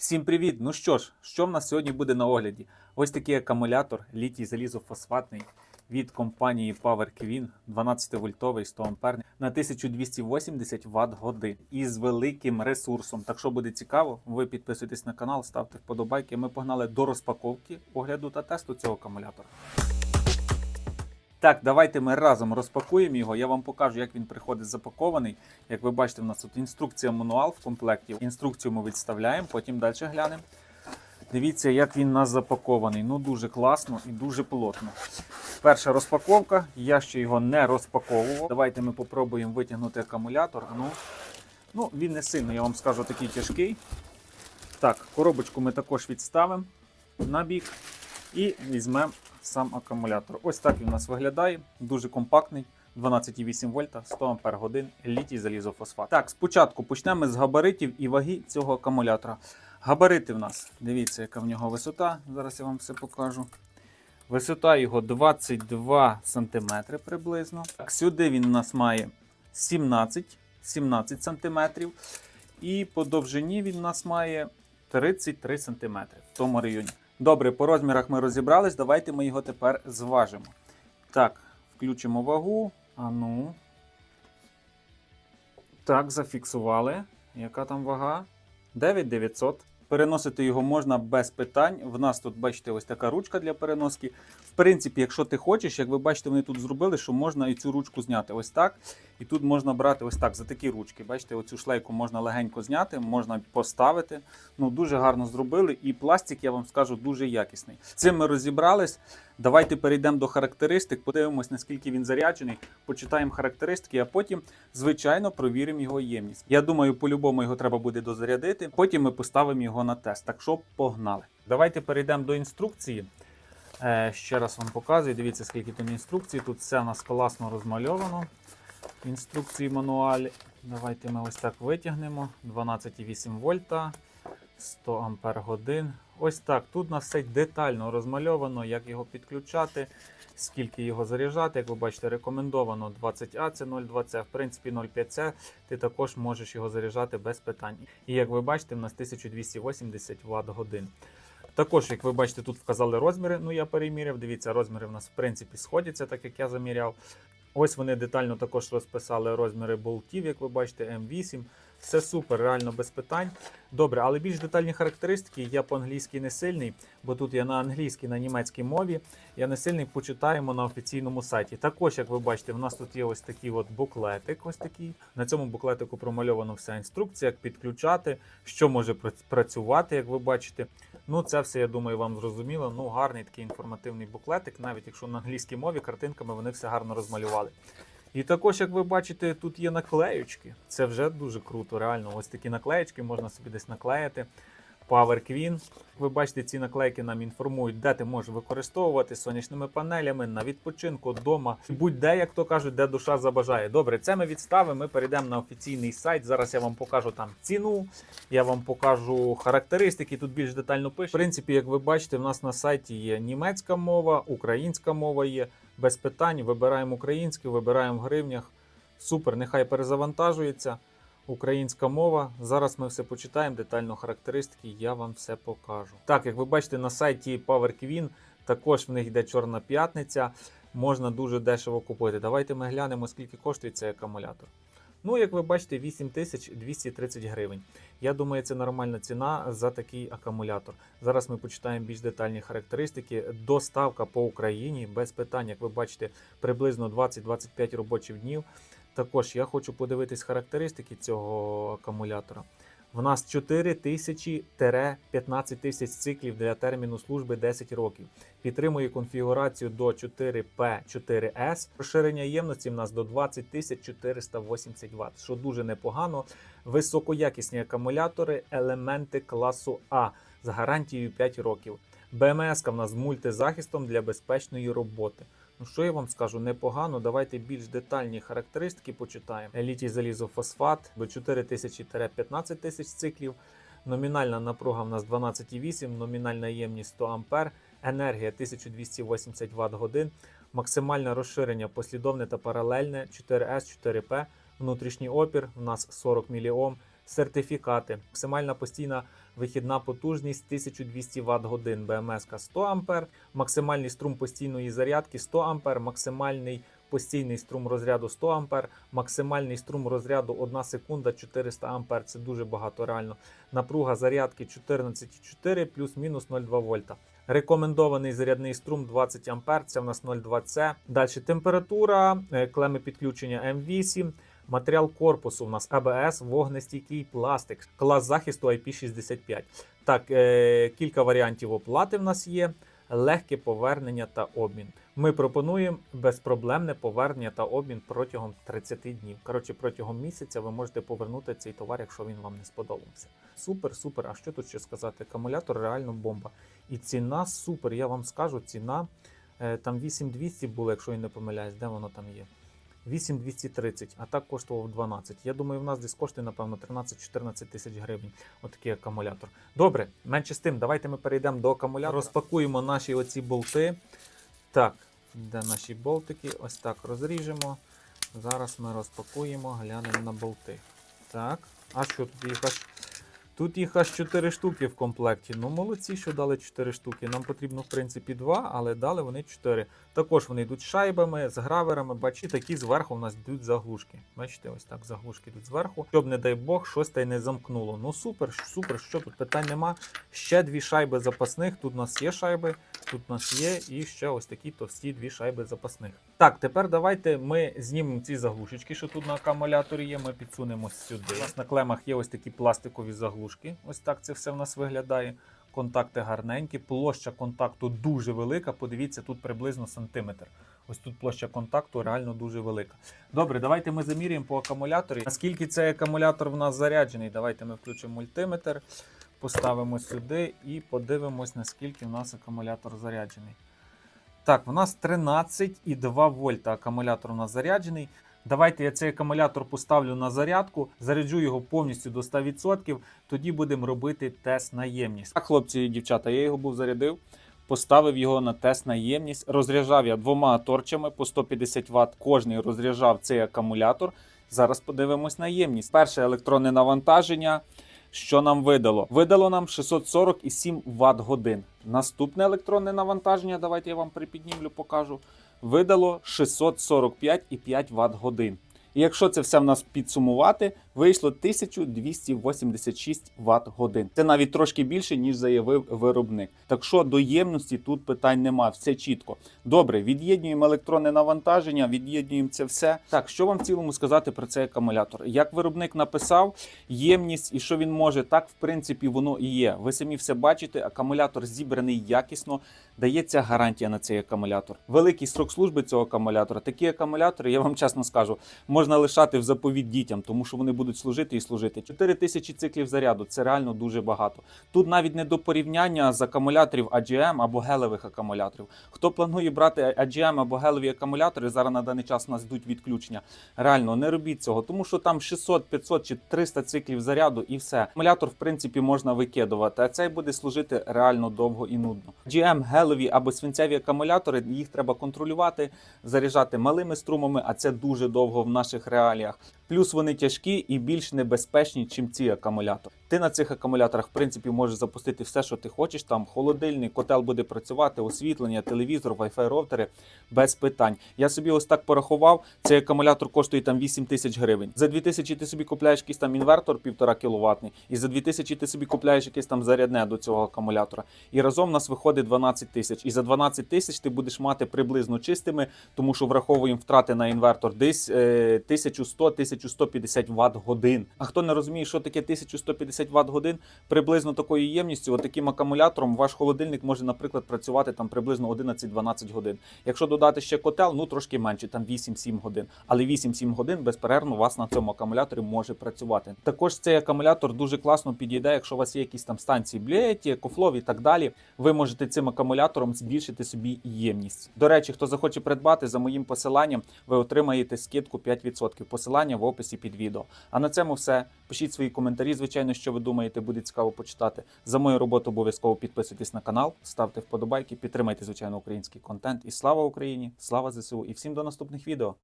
Всім привіт! Ну що ж, що в нас сьогодні буде на огляді? Ось такий акумулятор літій залізофосфатний від компанії Power Queen 12 вольтовий 100 амперний на 1280 Вт годин із великим ресурсом. Так що буде цікаво, ви підписуйтесь на канал, ставте вподобайки. Ми погнали до розпаковки, огляду та тесту цього акумулятора. Так, давайте ми разом розпакуємо його. Я вам покажу, як він приходить запакований. Як ви бачите, в нас тут інструкція мануал в комплекті. Інструкцію ми відставляємо, потім далі глянемо. Дивіться, як він у нас запакований. Ну дуже класно і дуже плотно. Перша розпаковка. Я ще його не розпаковував. Давайте ми попробуємо витягнути акумулятор. Ну, ну він не сильно, я вам скажу, такий тяжкий. Так, коробочку ми також відставимо на бік і візьмемо сам акумулятор. Ось так він у нас виглядає, дуже компактний. 12,8 вольта, 100 ампер годин, літій залізофосфат. Так, спочатку почнемо з габаритів і ваги цього акумулятора. Габарити в нас, дивіться, яка в нього висота. Зараз я вам все покажу. Висота його 22 см приблизно. Так, сюди він у нас має 17 17 см. І по довжині він у нас має 33 см в тому районі. Добре, по розмірах ми розібрались. Давайте ми його тепер зважимо. Так, включимо вагу. А ну. Так, зафіксували. Яка там вага? 9900. Переносити його можна без питань. В нас тут, бачите, ось така ручка для переноски. В принципі, якщо ти хочеш, як ви бачите, вони тут зробили, що можна і цю ручку зняти ось так. І тут можна брати ось так за такі ручки. Бачите, оцю шлейку можна легенько зняти, можна поставити. Ну, дуже гарно зробили. І пластик, я вам скажу, дуже якісний. Цим ми розібрались. Давайте перейдемо до характеристик, подивимось, наскільки він заряджений, почитаємо характеристики, а потім, звичайно, провіримо його ємність. Я думаю, по-любому його треба буде дозарядити. Потім ми поставимо його на тест. Так що погнали. Давайте перейдемо до інструкції. Е, ще раз вам показую. Дивіться, скільки тут інструкцій. Тут все у нас класно розмальовано. Інструкції мануалі. Давайте ми ось так витягнемо. 12,8 вольта, 100 ампер годин. Ось так. Тут у нас все детально розмальовано, як його підключати, скільки його заряджати. Як ви бачите, рекомендовано 20А, це 0,2C. В принципі, 0,5C ти також можеш його заряджати без питань. І як ви бачите, в нас 1280 Вт годин. Також, як ви бачите, тут вказали розміри. Ну, я переміряв. Дивіться, розміри в нас в принципі сходяться, так як я заміряв. Ось вони детально також розписали розміри болтів, як ви бачите, М8. Все супер, реально без питань. Добре, але більш детальні характеристики я по-англійськи не сильний, бо тут я на англійській, на німецькій мові. Я не сильний почитаємо на офіційному сайті. Також, як ви бачите, в нас тут є ось такий от буклетик. Ось такий. На цьому буклетику промальована вся інструкція, як підключати, що може пра- працювати, як ви бачите. Ну, це все, я думаю, вам зрозуміло. Ну, гарний такий інформативний буклетик, навіть якщо на англійській мові картинками вони все гарно розмалювали. І також, як ви бачите, тут є наклеючки. Це вже дуже круто, реально. Ось такі наклеючки можна собі десь наклеїти. Power Queen. Ви бачите, ці наклейки нам інформують, де ти можеш використовувати сонячними панелями на відпочинку вдома. Будь-де, як то кажуть, де душа забажає. Добре, це ми відставимо. Ми перейдемо на офіційний сайт. Зараз я вам покажу там ціну, я вам покажу характеристики. Тут більш детально пише. В принципі, як ви бачите, в нас на сайті є німецька мова, українська мова є без питань. Вибираємо українську, вибираємо в гривнях. Супер, нехай перезавантажується. Українська мова. Зараз ми все почитаємо, детально характеристики, я вам все покажу. Так, як ви бачите, на сайті Power Queen також в них йде чорна п'ятниця. Можна дуже дешево купити. Давайте ми глянемо, скільки коштує цей акумулятор. Ну, як ви бачите, 8230 гривень. Я думаю, це нормальна ціна за такий акумулятор. Зараз ми почитаємо більш детальні характеристики. Доставка по Україні без питань, як ви бачите, приблизно 20-25 робочих днів. Також я хочу подивитись характеристики цього акумулятора. В нас 4 тисячі-15 тисяч циклів для терміну служби 10 років. Підтримує конфігурацію до 4P4S. Розширення ємності в нас до 20 тисяч 480 Вт, що дуже непогано. Високоякісні акумулятори, елементи класу А з гарантією 5 років. БМС в нас з мультизахистом для безпечної роботи. Ну, що я вам скажу, непогано. Давайте більш детальні характеристики почитаємо. Літій залізофосфат до 4000-15 тисяч циклів. Номінальна напруга в нас 12,8, номінальна ємність 100 А, енергія 1280 Вт годин, максимальне розширення послідовне та паралельне 4С, 4П, внутрішній опір у нас 40 мОм, сертифікати. Максимальна постійна вихідна потужність 1200 Вт годин, БМС 100 А, максимальний струм постійної зарядки 100 А, максимальний постійний струм розряду 100 А, максимальний струм розряду 1 секунда 400 А. Це дуже багато реально. Напруга зарядки 14,4 плюс-мінус 0,2 вольта. Рекомендований зарядний струм 20 А, це в нас 0,2 С. Далі температура, е, клеми підключення М8. Матеріал корпусу у нас АБС, вогнестійкий пластик, клас захисту IP65. Так, е, кілька варіантів оплати в нас є. Легке повернення та обмін. Ми пропонуємо безпроблемне повернення та обмін протягом 30 днів. Коротше, протягом місяця ви можете повернути цей товар, якщо він вам не сподобався. Супер, супер. А що тут ще сказати? Акумулятор реально бомба. І ціна супер. Я вам скажу, ціна е, там 8200 було, якщо я не помиляюсь, де воно там є. 8230, а так коштував 12. Я думаю, в нас десь коштує, напевно, 13-14 тисяч гривень. Отакий акумулятор. Добре, менше з тим, давайте ми перейдемо до акумулятора. Розпакуємо наші оці болти. Так, де наші болтики? Ось так розріжемо. Зараз ми розпакуємо, глянемо на болти. Так, а що тут їх аж. Тут їх аж 4 штуки в комплекті. Ну, молодці, що дали 4 штуки. Нам потрібно, в принципі, 2, але дали вони 4. Також вони йдуть шайбами, з граверами. Бачите, такі зверху у нас йдуть заглушки. Бачите, ось так заглушки йдуть зверху. Щоб, не дай Бог, щось та й не замкнуло. Ну супер, супер, що тут питань нема. Ще дві шайби запасних. Тут у нас є шайби, тут у нас є і ще ось такі товсті дві шайби запасних. Так, тепер давайте ми знімемо ці заглушечки, що тут на акумуляторі є. Ми підсунемо сюди. У нас на клемах є ось такі пластикові заглушки. Ось так це все в нас виглядає. Контакти гарненькі, площа контакту дуже велика. Подивіться, тут приблизно сантиметр. Ось тут площа контакту реально дуже велика. Добре, давайте ми заміряємо по акумуляторі. Наскільки цей акумулятор в нас заряджений? Давайте ми включимо мультиметр, поставимо сюди і подивимось, наскільки в нас акумулятор заряджений. Так, в нас 13,2 вольта акумулятор у нас заряджений. Давайте я цей акумулятор поставлю на зарядку, заряджу його повністю до 100%, тоді будемо робити тест на ємність. Так, хлопці і дівчата, я його був зарядив, поставив його на тест на ємність. Розряджав я двома торчами по 150 Вт. Кожний розряджав цей акумулятор. Зараз подивимось на ємність. Перше електронне навантаження. Що нам видало? Видало нам 647 Вт годин. Наступне електронне навантаження, давайте я вам припіднімлю, покажу. Видало 645,5 Вт годин. І якщо це все в нас підсумувати, вийшло 1286 Вт годин. Це навіть трошки більше, ніж заявив виробник. Так що до ємності тут питань нема, все чітко. Добре, від'єднуємо електронне навантаження, від'єднуємо це все. Так, що вам в цілому сказати про цей акумулятор? Як виробник написав, ємність і що він може, так в принципі воно і є. Ви самі все бачите, акумулятор зібраний якісно, дається гарантія на цей акумулятор. Великий срок служби цього акумулятора. Такі акумулятори, я вам чесно скажу, можна лишати в заповіт дітям, тому що вони будуть служити і служити. 4 тисячі циклів заряду це реально дуже багато. Тут навіть не до порівняння з акумуляторів AGM або гелевих акумуляторів. Хто планує брати AGM або гелеві акумулятори, зараз на даний час у нас йдуть відключення. Реально не робіть цього, тому що там 600, 500 чи 300 циклів заряду і все. Акумулятор, в принципі, можна викидувати, а цей буде служити реально довго і нудно. GM, гелеві або свинцеві акумулятори, їх треба контролювати, заряджати малими струмами, а це дуже довго в наших реаліях. Плюс вони тяжкі і більш небезпечні, чим ці акумулятори. Ти на цих акумуляторах, в принципі, можеш запустити все, що ти хочеш. Там холодильник, котел буде працювати, освітлення, телевізор, Wi-Fi роутери без питань. Я собі ось так порахував. Цей акумулятор коштує там 8 тисяч гривень. За 2 тисячі ти собі купляєш якийсь там інвертор 1,5 кВт, і за 2 тисячі ти собі купляєш якесь там зарядне до цього акумулятора. І разом у нас виходить 12 тисяч. І за 12 тисяч ти будеш мати приблизно чистими, тому що враховуємо втрати на інвертор десь е, 1100-1150 Вт годин. А хто не розуміє, що таке 1150 Вт годин, приблизно такою ємністю, отаким акумулятором, ваш холодильник може, наприклад, працювати там приблизно 11-12 годин. Якщо додати ще котел, ну трошки менше, там 8-7 годин. Але 8-7 годин безперервно у вас на цьому акумуляторі може працювати. Також цей акумулятор дуже класно підійде, якщо у вас є якісь там станції блєті, кофлов і так далі. Ви можете цим акумулятором збільшити собі ємність. До речі, хто захоче придбати за моїм посиланням, ви отримаєте скидку 5%. Посилання в описі під відео. А на цьому все. Пишіть свої коментарі, звичайно, що ви думаєте, буде цікаво почитати. За мою роботу обов'язково підписуйтесь на канал, ставте вподобайки, підтримайте, звичайно, український контент. І слава Україні! Слава ЗСУ! І всім до наступних відео!